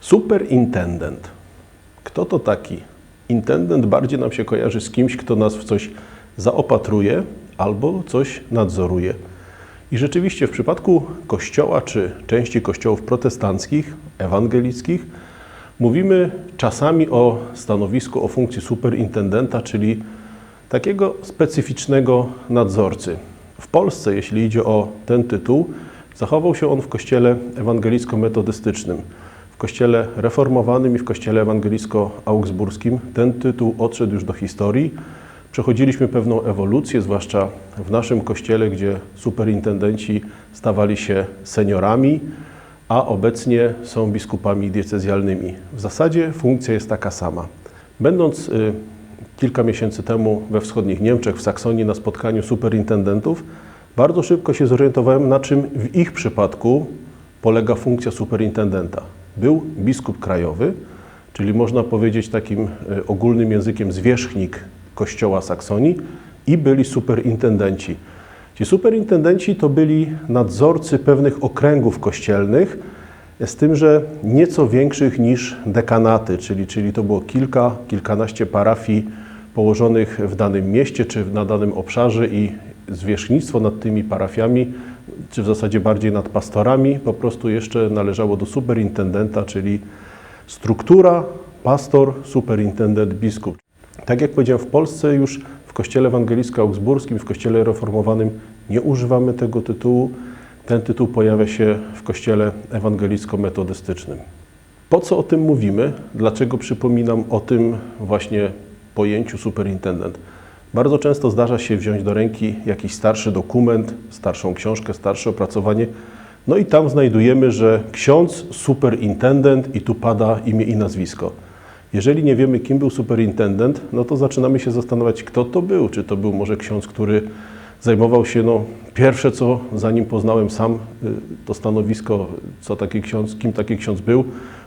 Superintendent. Kto to taki? Intendent bardziej nam się kojarzy z kimś, kto nas w coś zaopatruje albo coś nadzoruje. I rzeczywiście w przypadku kościoła czy części kościołów protestanckich, ewangelickich, mówimy czasami o stanowisku, o funkcji superintendenta, czyli takiego specyficznego nadzorcy. W Polsce, jeśli idzie o ten tytuł, zachował się on w kościele ewangelicko-metodystycznym. Kościele reformowanym i w kościele ewangelicko-augsburskim ten tytuł odszedł już do historii. Przechodziliśmy pewną ewolucję, zwłaszcza w naszym kościele, gdzie superintendenci stawali się seniorami, a obecnie są biskupami diecezjalnymi. W zasadzie funkcja jest taka sama. Będąc y, kilka miesięcy temu we wschodnich Niemczech, w Saksonii, na spotkaniu superintendentów, bardzo szybko się zorientowałem, na czym w ich przypadku polega funkcja superintendenta. Był biskup krajowy, czyli można powiedzieć takim y, ogólnym językiem zwierzchnik kościoła Saksonii i byli superintendenci. Ci superintendenci to byli nadzorcy pewnych okręgów kościelnych, z tym, że nieco większych niż dekanaty, czyli, czyli to było kilka, kilkanaście parafii położonych w danym mieście czy na danym obszarze i zwierzchnictwo nad tymi parafiami, czy w zasadzie bardziej nad pastorami, po prostu jeszcze należało do superintendenta, czyli struktura, pastor, superintendent, biskup. Tak jak powiedziałem, w Polsce już w kościele ewangelicko-augsburskim, w kościele reformowanym nie używamy tego tytułu. Ten tytuł pojawia się w kościele ewangelicko-metodystycznym. Po co o tym mówimy? Dlaczego przypominam o tym właśnie pojęciu superintendent? Bardzo często zdarza się wziąć do ręki jakiś starszy dokument, starszą książkę, starsze opracowanie, no i tam znajdujemy, że ksiądz superintendent i tu pada imię i nazwisko. Jeżeli nie wiemy, kim był superintendent, no to zaczynamy się zastanawiać, kto to był. Czy to był może ksiądz, który zajmował się, no, pierwsze co, zanim poznałem sam y, to stanowisko, co taki ksiądz, kim taki ksiądz był,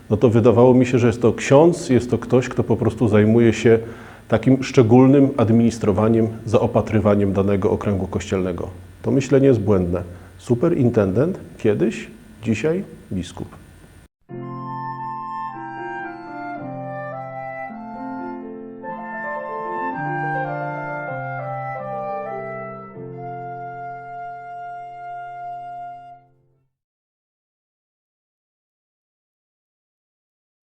no to wydawało mi się, że jest to ksiądz, jest to ktoś, kto po prostu zajmuje się takim szczególnym administrowaniem, zaopatrywaniem danego okręgu kościelnego. To myślenie jest błędne. Superintendent kiedyś, dzisiaj biskup.